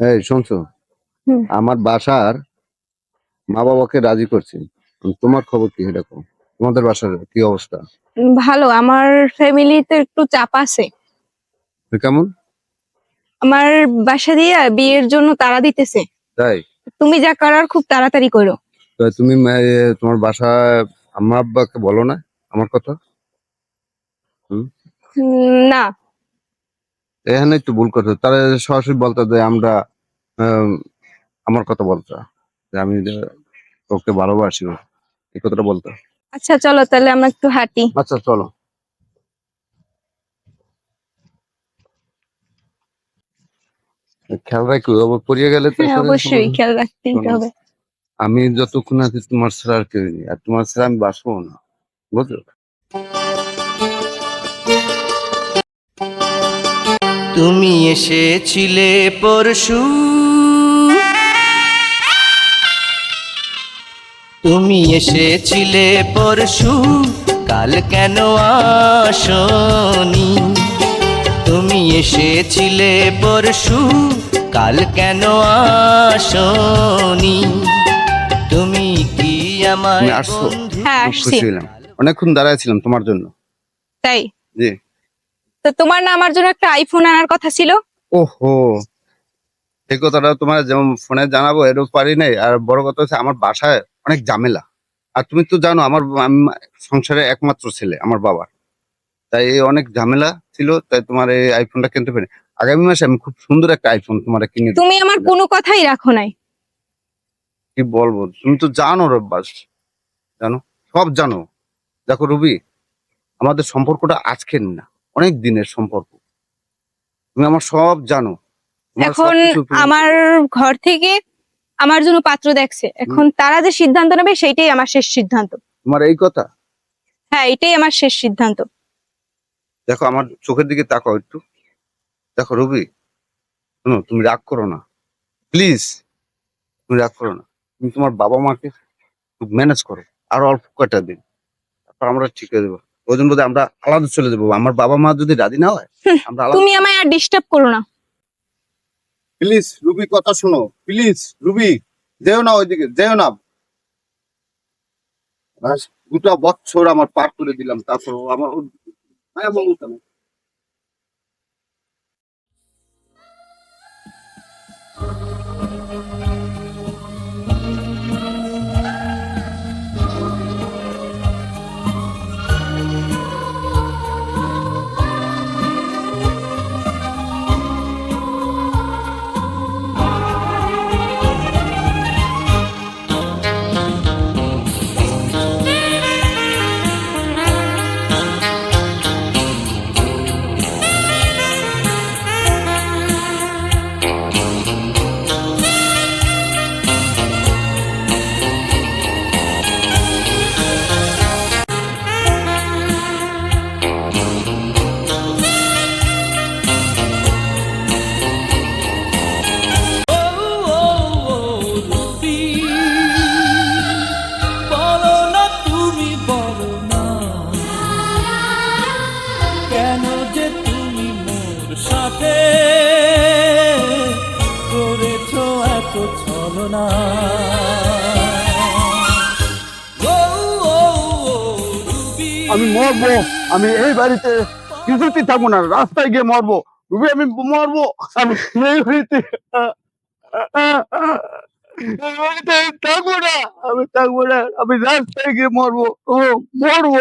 এই শুনছো? আমার বাসার মা বাবাকে রাজি করছি। তোমার খবর কি এরকম তোমাদের বাসার কি অবস্থা? ভালো আমার ফ্যামিলিতে একটু চাপ আছে। কেমন? আমার বাসা দিয়ে বিয়ের জন্য তাড়া দিতেছে। তাই? তুমি যা করার খুব তাড়াতাড়ি করো। তুমি তোমার বাসা আম্মা আব্বাকে বলো না আমার কথা? না। এখানে একটু ভুল করতে তারা সরাসরি বলতে যে আমরা আম, আমার কথা বলতো যে আমি তোকে ভালোবাসি এই কথাটা বলতে। আচ্ছা চলো তাহলে আমরা একটু হাঁটি। আচ্ছা চলো। খেয়াল রাখো পড়িয়ে গেলে তো হ্যাঁ অবশ্যই খেয়াল রাখতেই হবে। আমি যতক্ষণ আছি তোমার ছাড়া আর কেউ নেই। আর তোমার ছাড়া আমি বাসবো না। বুঝলো তুমি এসেছিলে পরশু। তুমি এসেছিলে পরশু কাল কেন আসনি? তুমি এসেছিলে পরশু কাল কেন আসনি? তুমি কি আমার তুমি আসছো? বন্ধু হ্যাঁ আসছি। অনেকক্ষণ দাঁড়ায় ছিলাম তোমার জন্য। তাই? জি। তো তোমার না আমার জন্য একটা আইফোন আনার কথা ছিল? ওহো। এই কথাটা তোমার যেমন ফোনে জানাব এরও পারি নাই। আর বড় কথা হচ্ছে আমার বাসায় অনেক ঝামেলা। আর তুমি তো জানো আমার আমি সংসারে একমাত্র ছেলে আমার বাবার। তাই অনেক ঝামেলা ছিল তাই তোমার এই আইফোনটা কিনতে পারি আগামী মাসে আমি খুব সুন্দর একটা আইফোন তোমার কিনে তুমি আমার কোনো কথাই রাখো নাই। কি বলব? তুমি তো জানো রব্বাস। জানো? সব জানো। দেখো রুবি আমাদের সম্পর্কটা আজকের না। অনেক দিনের সম্পর্ক। তুমি আমার সব জানো। এখন আমার ঘর থেকে আমার জন্য পাত্র দেখছে। এখন তারা যে সিদ্ধান্ত নেবে সেইটাই আমার শেষ সিদ্ধান্ত। তোমার এই কথা? হ্যাঁ এটাই আমার শেষ সিদ্ধান্ত। দেখো আমার চোখের দিকে তাকাও একটু। দেখো রবি শোনো তুমি রাগ করো না। প্লিজ তুমি রাগ করো না। তুমি তোমার বাবা মাকে ম্যানেজ করো। আর অল্প কয়টা দিন। তারপর আমরা ঠিক হয়ে দেবো বোধ আমরা আলাদা চলে যাব। আমার বাবা মা যদি রাজি না হয় আমরা তুমি আমায় আর ডিস্টার্ব করো না। প্লিজ রুবি কথা শোনো। প্লিজ রুবি যেও না ওইদিকে যেও না। দুটা বছর আমার পার করে দিলাম তারপর আমার আমি মরবো। আমি এই বাড়িতে কিছুতেই থাকব না। রাস্তায় গিয়ে মরবো। রুবি আমি মরবো। আমি এই বাড়িতে থাকব না। আমি থাকব না। আমি রাস্তায় গিয়ে মরবো। ও মরবো।